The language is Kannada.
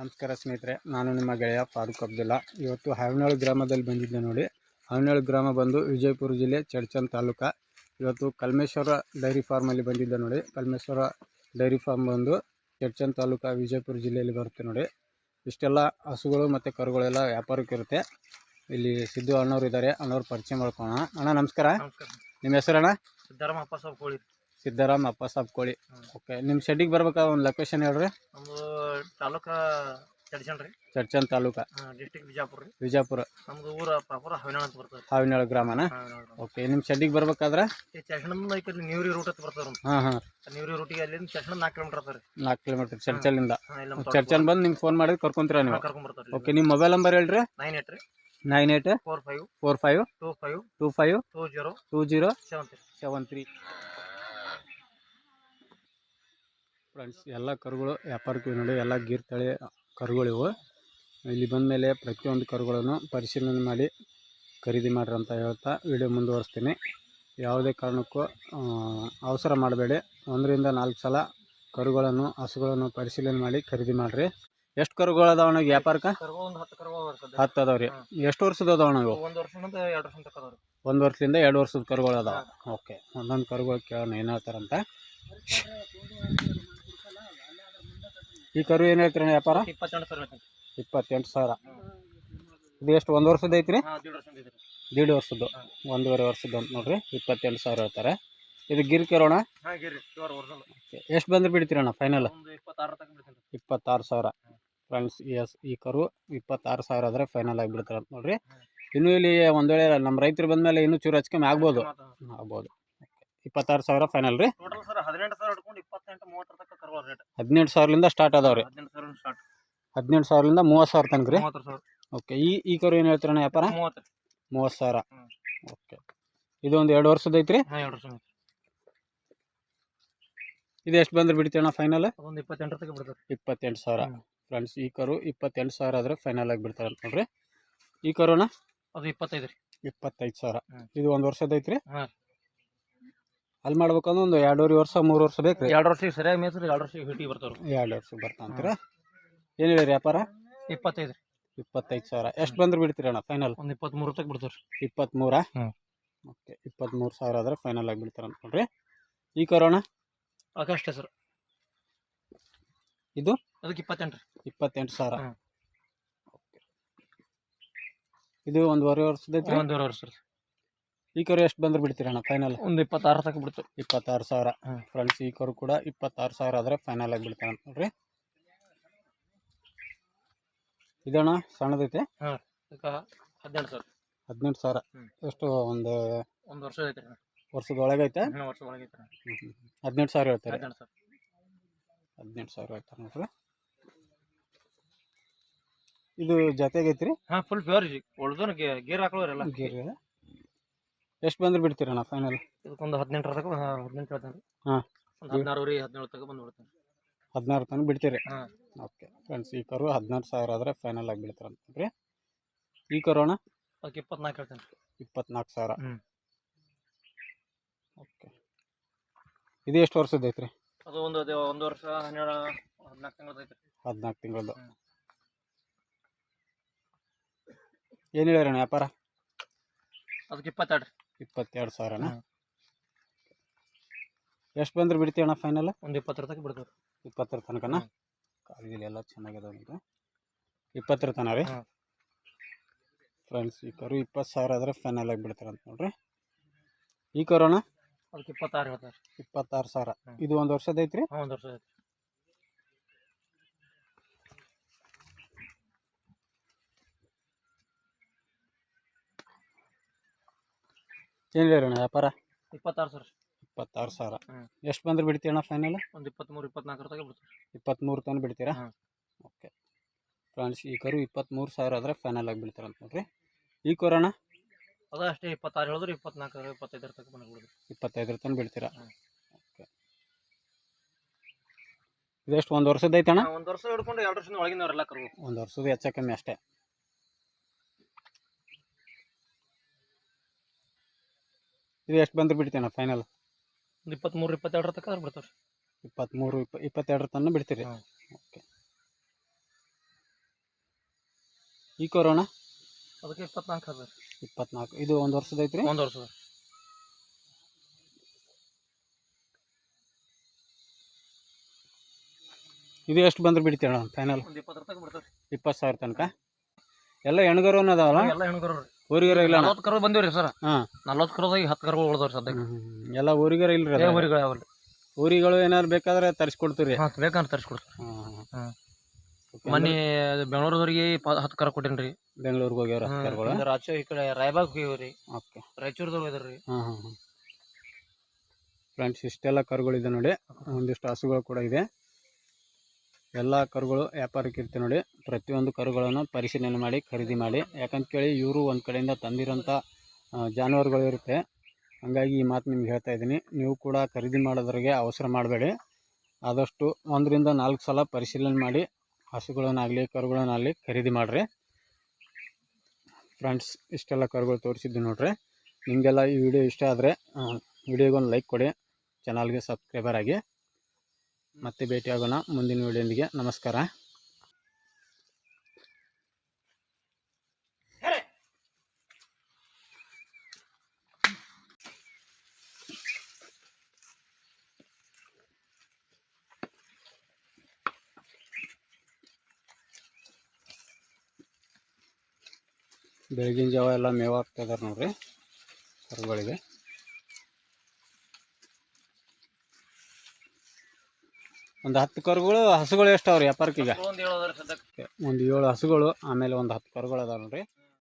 ನಮಸ್ಕಾರ ಸ್ನೇಹಿತರೆ ನಾನು ನಿಮ್ಮ ಗೆಳೆಯ ಫಾರೂಕ್ ಅಬ್ದುಲ್ಲಾ. ಇವತ್ತು ಹಾವನಾಳು ಗ್ರಾಮದಲ್ಲಿ ಬಂದಿದ್ದೆ ನೋಡಿ. ಹಾವನಾಳು ಗ್ರಾಮ ಬಂದು ವಿಜಯಪುರ ಜಿಲ್ಲೆ ಚಡ್ಚನ್ ತಾಲೂಕ. ಇವತ್ತು ಕಲ್ಮೇಶ್ವರ ಡೈರಿ ಫಾರ್ಮಲ್ಲಿ ಬಂದಿದ್ದೆ ನೋಡಿ. ಕಲ್ಮೇಶ್ವರ ಡೈರಿ ಫಾರ್ಮ್ ಬಂದು ಚಡ್ಚನ್ ತಾಲೂಕ ವಿಜಯಪುರ ಜಿಲ್ಲೆಯಲ್ಲಿ ಬರುತ್ತೆ ನೋಡಿ. ಇಷ್ಟೆಲ್ಲ ಹಸುಗಳು ಮತ್ತು ಕರುಗಳೆಲ್ಲ ವ್ಯಾಪಾರಕ್ಕೆ ಇರುತ್ತೆ. ಇಲ್ಲಿ ಸಿದ್ದು ಅಣ್ಣವ್ರು ಇದ್ದಾರೆ ಅಣ್ಣವ್ರು ಪರಿಚಯ ಮಾಡ್ಕೋಣ ಅಣ್ಣ ನಮಸ್ಕಾರ. ನಿಮ್ಮ ಹೆಸರಣ್ಣ? ಸಾಬ್ ಕೋಳಿ. ಸಿದ್ದರಾಮ್ ಅಪ್ಪ ಸಾಬ್ ಕೋಳಿ ಓಕೆ ನಿಮ್ಮ ಶೆಡ್ಡಿಗೆ ಬರ್ಬೇಕಾ ಒಂದು ಲೊಕೇಶನ್ ಹೇಳ್ರಿ? ನಮ್ದು ತಾಲೂಕ ಚಡ್ಚನ್ ರೀ. ಚಡ್ಚನ್ ತಾಲೂಕ. ಡಿಸ್ಟಿಕ್ ಬಿಜಾಪುರ ರೀ. ವಿಜಯಪುರ ನಮ್ದು ಊರ ಪ್ರಾಪರ್ ಹವಿನಾಳ ಅಂತ ಬರ್ತದೆ. ಹಾವಿನಾಳು ಗ್ರಾಮನ? ಓಕೆ ನಿಮ್ಮ ಶೆಡ್ಡಿಗೆ ಬರ್ಬೇಕಾದ್ರೆ? ಈ ಕಡೆ ನೀವ್ರಿ ರೂಟ್ ಅಂತ ಬರ್ತದೆ ಹಾಂ ಹಾಂ. ನೀವ್ರಿ ರೂಟಿಗೆ ಅಲ್ಲಿಂದ ಚರ್ಚನ್ ನಾಲ್ಕು ಕಿಲೋಮೀಟರ್ ಅದ ರೀ. ನಾಲ್ಕು ಕಿಲೋಮೀಟರ್ ಚರ್ಚಲ್ಲಿಂದ ಚರ್ಚನ್ ಚರ್ಚಲ್ ಬಂದು ನಿಮ್ಗೆ ಫೋನ್ ಮಾಡಿದ್ರೆ ಕರ್ಕೊಂತೀರ ನೀವು? ಕರ್ಕೊಂಡ್ ಬರ್ತಾರೆ ಓಕೆ ನಿಮ್ಮ ಮೊಬೈಲ್ ನಂಬರ್ ಹೇಳ್ರಿ. Nine eight three nine eight four five four five two five two five two zero two zero seven three seven three friends ಎಲ್ಲ ಕರುಗಳು ವ್ಯಾಪಾರಕ್ಕೆ ನೋಡಿ ಎಲ್ಲ ಗೀರ್ ತಳಿ ಕರುಗಳಿವು ಇಲ್ಲಿ ಬಂದಮೇಲೆ ಪ್ರತಿಯೊಂದು ಕರುಗಳನ್ನು ಪರಿಶೀಲನೆ ಮಾಡಿ ಖರೀದಿ ಮಾಡ್ರಿ ಅಂತ ಹೇಳ್ತಾ ವಿಡಿಯೋ ಮುಂದುವರಿಸ್ತೀನಿ. ಯಾವುದೇ ಕಾರಣಕ್ಕೂ ಅವಸರ ಮಾಡಬೇಡಿ. ಒಂದರಿಂದ ನಾಲ್ಕು ಸಲ ಕರುಗಳನ್ನು ಹಸುಗಳನ್ನು ಪರಿಶೀಲನೆ ಮಾಡಿ ಖರೀದಿ ಮಾಡಿರಿ. ಎಷ್ಟು ಕರುಗಳು ಅದಾವ ಅಣ್ಣ ವ್ಯಾಪಾರಕ್ಕೆ? ಹತ್ತು ಅದಾವ ರೀ. ಎಷ್ಟು ವರ್ಷದ ಅದಾವ ಅಣ್ಣ ಒಂದು ವರ್ಷದಿಂದ ಎರಡು ವರ್ಷದ ಕರುಗಳು ಅದಾವ. ಓಕೆ. ಒಂದೊಂದು ಕರುಗಳು ಕೇಳೋಣ ಏನು ಹೇಳ್ತಾರಂತ. ಈ ಕರು ಏನು ಹೇಳ್ತೀರಣ್ಣ ವ್ಯಾಪಾರ? ಇಪ್ಪತ್ತೆಂಟು ಸಾವಿರ ಇಪ್ಪತ್ತೆಂಟು ಸಾವಿರ. ಇದು ಎಷ್ಟು ಒಂದು ವರ್ಷದ ಐತ್ರಿ? ದೀಡ್ ವರ್ಷದ್ದು ಒಂದೂವರೆ ವರ್ಷದ್ದು ಅಂತ ನೋಡ್ರಿ ಇಪ್ಪತ್ತೆಂಟು ಸಾವಿರ ಹೇಳ್ತಾರೆ. ಇದು ಗಿರ್ ಕೆರೋಣ ಎಷ್ಟು ಬಂದ್ರೆ ಬಿಡ್ತೀರಣ್ಣ ಫೈನಲ್ ಇಪ್ಪತ್ತಾರು ಸಾವಿರ. ಫ್ರೆಂಡ್ಸ್ ಎಸ್ ಈ ಕರು ಇಪ್ಪತ್ತಾರು ಸಾವಿರ ಆದರೆ ಫೈನಲ್ ಆಗಿಬಿಡ್ತಾರೆ ಅಂತ ನೋಡ್ರಿ. ಇನ್ನೂ ಇಲ್ಲಿ ಒಂದು ವೇಳೆ ನಮ್ಮ ರೈತರು ಬಂದಮೇಲೆ ಇನ್ನೂ ಚೂರು ಹಚ್ಕಮ್ಮಿ ಆಗ್ಬೋದು. ಆಗ್ಬೋದು. ಇಪ್ಪತ್ತಾರು ಸಾವಿರ ಫೈನಲ್ ರೀ ಟೋಟಲ್ ಸರ್ ಹದಿನೆಂಟು ಸಾವಿರ ಹಿಡ್ಕೊಂಡು ಇಪ್ಪತ್ತೆಂಟು ಮೂವತ್ತರ ತನಕ ಕರ್ವ ರೇಟ್ ಹದಿನೆಂಟು ಸಾವಿರದಿಂದ ಸ್ಟಾರ್ಟ್ ಅದಾವ್ರಿ. ಹದಿನೆಂಟು ಸಾವಿರ ಸ್ಟಾರ್ಟ್ ಹದಿನೆಂಟು ಸಾವಿರದಿಂದ ಮೂವತ್ತು ಸಾವಿರ ತನಕ ರೀ? ಮೂವತ್ತರ ಸಾವಿರ. ಓಕೆ ಈ ಈ ಕರು ಏನು ಹೇಳ್ತೀರಣ್ಣ ವ್ಯಾಪಾರ? ಮೂವತ್ತು ಮೂವತ್ತು ಸಾವಿರ. ಓಕೆ ಇದು ಒಂದು ಎರಡು ವರ್ಷದ ಐತ್ರಿ? ಹಾಂ ಎರಡು ವರ್ಷ ಐತಿ. ಇದು ಎಷ್ಟು ಬಂದ್ರೆ ಬಿಡ್ತೀರಣ್ಣ ಫೈನಲ್ ಅದೊಂದು ಇಪ್ಪತ್ತೆಂಟರ ತನಕ ಬಿಡ್ತಾರೆ ಇಪ್ಪತ್ತೆಂಟು ಸಾವಿರ. ಹ್ಮ್. ಫ್ರೆಂಡ್ಸ್ ಈ ಕರು ಇಪ್ಪತ್ತೆಂಟು ಸಾವಿರ ಆದರೆ ಫೈನಲ್ ಆಗಿ ಬಿಡ್ತಾರೆ ಅಂತ ನೋಡ್ರಿ. ಈ ಕರುನ ಅದು ಇಪ್ಪತ್ತೈದು ರೀ. ಇಪ್ಪತ್ತೈದು ಸಾವಿರ. ಹ್ಮ್. ಇದು ಒಂದು ವರ್ಷದ ಐತ್ರಿ? ಹಾಂ. ಅಲ್ಲಿ ಮಾಡ್ಬೇಕಂದ್ರೆ ಒಂದು ಎರಡೂವರೆ ವರ್ಷ ಮೂರು ವರ್ಷ ಬೇಕು ರೀ ಎರಡು ವರ್ಷಕ್ಕೆ ಸರಿಯಾಗಿ ಮೇಯ್ಸ್ರಿ ಎರಡು ವರ್ಷಕ್ಕೆ ಹಿಟ್ಟಿ ಬರ್ತಾವ್ರಿ. ಎರಡು ವರ್ಷ ಬರ್ತಾ ಅಂತೀರಾ ಏನು ಹೇಳಿ ವ್ಯಾಪಾರ? ಇಪ್ಪತ್ತೈದು. ರೀ ಇಪ್ಪತ್ತೈದು ಸಾವಿರ. ಎಷ್ಟು ಬಂದ್ರೆ ಬಿಡ್ತೀರಣ್ಣ ಫೈನಲ್ ಒಂದು ಇಪ್ಪತ್ತ್ಮೂರು ತನಕ ರೀ ಇಪ್ಪತ್ತ್ಮೂರ. ಓಕೆ ಇಪ್ಪತ್ತ್ಮೂರು ಸಾವಿರ ಆದರೆ ಫೈನಲ್ ಆಗಿ ಬಿಡ್ತಾರೆ ಅಂತ ನೋಡ್ರಿ ಈ ಕರೋಣ ಅದಕ್ಕಷ್ಟೇ ಸರ್ ಇದು? ಅದಕ್ಕೆ ಇಪ್ಪತ್ತೆಂಟು. ರೀ ಇಪ್ಪತ್ತೆಂಟು ಸಾವಿರ. ಇದು ಒಂದೂವರೆ ವರ್ಷದ ಒಂದೂವರೆ ವರ್ಷ ರೀ ಈ ಕರು ಎಷ್ಟು ಬಂದ್ರೆ ಬಿಡ್ತೀರಣ್ಣ ಫೈನಲ್ ಒಂದು ಇಪ್ಪತ್ತಾರು ತನಕ ಬಿಡ್ತು. ಇಪ್ಪತ್ತಾರು ಸಾವಿರ. ಫ್ರೆಂಡ್ಸ್ ಈ ಕರು ಕೂಡ ಇಪ್ಪತ್ತಾರು ಸಾವಿರ ಆದರೆ ಫೈನಲ್ ಆಗಿ ಬಿಡ್ತಾನೆ ನೋಡ್ರಿ. ಇದಣ್ಣ ಸಣ್ಣದೈತೆ? ಹದಿನೆಂಟು ಸಾವಿರ. ಹದಿನೆಂಟು ಸಾವಿರ. ಎಷ್ಟು ಒಂದು ಒಂದು ವರ್ಷ ಐತೆ? ರೀ ವರ್ಷದ ಒಳಗೆ ಐತೆ ವರ್ಷ ಒಳಗೆ ಐತೆ ಹದಿನೆಂಟು ಸಾವಿರ ಹೇಳ್ತಾರೆ? ಹದಿನೆಂಟು ಸಾವಿರ. ಹೇಳ್ತಾರೆ ನೋಡ್ರಿ. ಇದು ಜೊತೆಗೈತ್ರಿ ಹಾಂ ಫುಲ್ ಪ್ಯೂರ್ ಉಳ್ದೋನ್ ಗೇರ್ ಹಾಕೊಳ್ಳೋರೆಲ್ಲ ಗೀರ್. ಎಷ್ಟು ಬಂದ್ರೆ ಬಿಡ್ತೀರಣ್ಣ ಫೈನಲ್ ಇದಕ್ಕೊಂದು ಹದಿನೆಂಟರ ತನಕ ಹದಿನೆಂಟು ಹೇಳ್ತಾನೆ. ರೀ ಹಾಂ. ಒಂದು ಹದಿನಾರುವರೆ ಹದಿನೇಳು ತನಕ ಬಂದು ಬಿಡ್ತೇನೆ. ಹದಿನಾರು ತನಕ ಬಿಡ್ತೀರಿ? ಹಾಂ. ಓಕೆ ಫ್ರೆಂಡ್ಸ್ ಈ ಕರು ಹದಿನಾರು ಸಾವಿರ ಆದರೆ ಫೈನಲ್ ಆಗಿ ಬಿಡ್ತಾರೆ ಅಂತ ಈ ಈ ಅಣ್ಣ? ಅದಕ್ಕೆ ಇಪ್ಪತ್ನಾಲ್ಕು ಹೇಳ್ತೇನೆ. ಇಪ್ಪತ್ನಾಲ್ಕು ಸಾವಿರ. ಹ್ಮ್. ಓಕೆ ಇದು ಎಷ್ಟು ವರ್ಷದ ಐತ್ರಿ? ಅದು ಒಂದು ಅದೇ ಒಂದು ವರ್ಷ ಹನ್ನೆರಡು ಹದಿನಾಲ್ಕು ತಿಂಗಳದ್ದು ಐತ್ರಿ. ಹದಿನಾಲ್ಕು ತಿಂಗಳದ್ದು. ಹ್ಮ್. ಏನು ಹೇಳಿರಣ್ಣ ವ್ಯಾಪಾರ? ಅದಕ್ಕೆ ಇಪ್ಪತ್ತೆರಡು. ಇಪ್ಪತ್ತೆರಡು ಸಾವಿರನ. ಎಷ್ಟು ಬಂದ್ರೆ ಬಿಡ್ತೀವಣ್ಣ ಫೈನಲ್ ಒಂದು ಇಪ್ಪತ್ತರ ತನಕ ಬಿಡ್ತೀವಿ ಇಪ್ಪತ್ತರ ತನಕನ? ಹ್ಮ್. ಕಾಲಿಗೆ ಎಲ್ಲ ಚೆನ್ನಾಗಿದೆ ಅಂತ ಇಪ್ಪತ್ತರ ತನ ರೀ? ಫ್ರೆಂಡ್ಸ್ ಈ ಕರು ಇಪ್ಪತ್ತು ಸಾವಿರ ಆದರೆ ಫೈನಲ್ ಆಗಿ ಬಿಡ್ತಾರೆ ಅಂತ ನೋಡ್ರಿ. ಈ ಕರೋಣ ಅದಕ್ಕೆ ಇಪ್ಪತ್ತಾರು ಹೇಳ್ತಾರೆ. ಇಪ್ಪತ್ತಾರು ಸಾವಿರ. ಇದು ಒಂದು ವರ್ಷದ ಐತ್ರಿ? ಒಂದು ವರ್ಷ ಐತೆ ಏನು ಹೇಳಿರಣ್ಣ ವ್ಯಾಪಾರ? ಇಪ್ಪತ್ತಾರು ಸಾವಿರ. ಇಪ್ಪತ್ತಾರು ಸಾವಿರ. ಹ್ಮ್. ಎಷ್ಟು ಬಂದ್ರೆ ಬಿಡ್ತೀರಣ್ಣ ಫೈನಲ್ ಒಂದು ಇಪ್ಪತ್ತ್ಮೂರು ಇಪ್ಪತ್ನಾಲ್ಕರ ತನಕ ಬಿಡ್ತೀವಿ. ಇಪ್ಪತ್ತ್ಮೂರು ತನಕ ಬಿಡ್ತೀರಾ? ಹ್ಮ್. ಓಕೆ. ಫ್ರೆಂಡ್ಸ್ ಈ ಕರು ಇಪ್ಪತ್ತ್ಮೂರು ಸಾವಿರ ಆದರೆ ಫೈನಲ್ ಆಗಿ ಬಿಡ್ತಾರೆ ಅಂತ ನೋಡ್ರಿ. ಈ ಕರೋಣ ಅದು ಅಷ್ಟೇ ಇಪ್ಪತ್ತಾರು ಹೇಳಿದ್ರೆ ಇಪ್ಪತ್ನಾಲ್ಕು ಇಪ್ಪತ್ತೈದರ ತನಕ ಬಂದು ಬಿಡೋದು. ಇಪ್ಪತ್ತೈದರ ತನಕ ಬಿಡ್ತೀರಾ? ಹ್ಮ್. ಓಕೆ. ಇದೆಷ್ಟು ಒಂದು ವರ್ಷದ ಐತಣ್ಣ? ಒಂದು ವರ್ಷ ಹಿಡ್ಕೊಂಡು ಎರಡು ವರ್ಷದ ಒಳಗಿನವರೆಲ್ಲ ಕರು ಒಂದು ವರ್ಷದ ಹೆಚ್ಚ ಕಮ್ಮಿ ಅಷ್ಟೇ. ಇದು ಎಷ್ಟು ಬಂದ್ರೆ ಬಿಡ್ತೀನ ಫೈನಲ್ ಒಂದು ಇಪ್ಪತ್ತ್ಮೂರು ಇಪ್ಪತ್ತೆರಡರ ತನಕ ಬಿಡ್ತಾವೆ ರೀ ಇಪ್ಪತ್ತ್ಮೂರು ಇಪ್ಪ ಇಪ್ಪತ್ತೆರಡರ ತನಕ ಬಿಡ್ತೀರಿ. ಓಕೆ ಈ ಕೊರೋನಾ ಅದಕ್ಕೆ ಇಪ್ಪತ್ನಾಲ್ಕು ಅದ ಇಪ್ಪತ್ನಾಲ್ಕು. ಇದು ಒಂದು ವರ್ಷದ ಐತ್ರಿ? ಒಂದು ವರ್ಷದ. ಇದು ಎಷ್ಟು ಬಂದ್ರೆ ಬಿಡ್ತೀವಿ ಅಣ್ಣ ಫೈನಲ್ ಒಂದು ಇಪ್ಪತ್ತರ ತನಕ ಬಿಡ್ತಾವೆ ಇಪ್ಪತ್ತು ಸಾವಿರ ತನಕ? ಎಲ್ಲ ಹೆಣ್ಗರುನ ಅದಾವಲ್ಲ ಎಲ್ಲ ಹೆಣ್ಗರು ರೀ ಊರಿಗರ ಇಲ್ಲ ನಲ್ವತ್ತು ಕರು ಸರ್. ಹಾಂ. ನಲ್ವತ್ತು ಕರುದಾಗ ಹತ್ತು ಕರುಗಳು ಉಳ್ದವ್ರಿ ಸದ್ಯಕ್ಕೆ. ಎಲ್ಲ ಊರಿಗರ ಇಲ್ರಿ ಏ ಊರಿಗಳು ಏನಾದ್ರು ಊರಿಗಳು ಏನಾರು ಬೇಕಾದ್ರೆ ತರಿಸ್ಕೊಡ್ತೀರಿ ಹಾಂ ತರಿಸ್ಕೊಡ್ತಾರೆ ಹಾಂ. ಮೊನ್ನೆ ಬೆಂಗಳೂರದವ್ರಿಗೆ ಹತ್ತು ಕರ ಕೊಟ್ಟಿನ್ರಿ. ಬೆಂಗಳೂರಿಗೆ ಹೋಗ್ಯಾರ ಕರ್ಗಳು? ರಾಜ್ಯ ಈ ಕಡೆ ರಾಯಬಾಗ್ ಹೋಗ್ಯವ್ರಿ. ಓಕೆ. ಇದಾರೆ ರೀ ಹಾಂ ಹಾಂ ಹಾಂ ಫ್ರೆಂಡ್ಸ್ ಇಷ್ಟೆಲ್ಲ ಕರುಗಳಿದೆ ನೋಡಿ. ಒಂದಿಷ್ಟು ಹಸುಗಳು ಕೂಡ ಇದೆ. ಎಲ್ಲ ಕರುಗಳು ವ್ಯಾಪಾರಕ್ಕೆ ಇರ್ತೀವಿ ನೋಡಿ. ಪ್ರತಿಯೊಂದು ಕರುಗಳನ್ನು ಪರಿಶೀಲನೆ ಮಾಡಿ, ಖರೀದಿ ಮಾಡಿ. ಯಾಕಂತ ಕೇಳಿ ಇವರು ಒಂದು ಕಡೆಯಿಂದ ತಂದಿರೋಂಥ ಜಾನುವಾರುಗಳು ಇರುತ್ತೆ. ಹಾಗಾಗಿ ಈ ಮಾತು ನಿಮ್ಗೆ ಹೇಳ್ತಾ ಇದ್ದೀನಿ. ನೀವು ಕೂಡ ಖರೀದಿ ಮಾಡೋದ್ರಿಗೆ ಅವಸರ ಮಾಡಬೇಡಿ. ಆದಷ್ಟು ಒಂದರಿಂದ ನಾಲ್ಕು ಸಲ ಪರಿಶೀಲನೆ ಮಾಡಿ, ಹಸುಗಳನ್ನಾಗಲಿ, ಕರುಗಳನ್ನಾಗಲಿ ಖರೀದಿ ಮಾಡಿರಿ. ಫ್ರೆಂಡ್ಸ್, ಇಷ್ಟೆಲ್ಲ ಕರುಗಳು ತೋರಿಸಿದ್ದು ನೋಡ್ರಿ. ನಿಮಗೆಲ್ಲ ಈ ವಿಡಿಯೋ ಇಷ್ಟ ಆದರೆ ವಿಡಿಯೋಗೊಂದು ಲೈಕ್ ಕೊಡಿ. ಚಾನಲ್ಗೆ ಸಬ್ಸ್ಕ್ರೈಬರ್ ಆಗಿ. ಮತ್ತೆ ಭೇಟಿಯಾಗೋಣ ಮುಂದಿನ ವಿಡಿಯೋದೊಂದಿಗೆ. ನಮಸ್ಕಾರ. ಬೆಳಗಿನ ಜಾವ ಎಲ್ಲ ಮೇವು ಹಾಕ್ತಾ ಇದಾರೆ ನೋಡ್ರಿ ಕರುಗಳಿಗೆ. ಒಂದು ಹತ್ತು ಕರುಗಳು ಹಸುಗಳು ಎಷ್ಟು ಅವ್ರಿ ವ್ಯಾಪಾರಕ್ಕೆ ಈಗ? ಒಂದು ಏಳು ಹಸುಗಳು ಆಮೇಲೆ ಒಂದು ಹತ್ತು ಕರುಗಳು ಅದಾವ ನೋಡ್ರಿ.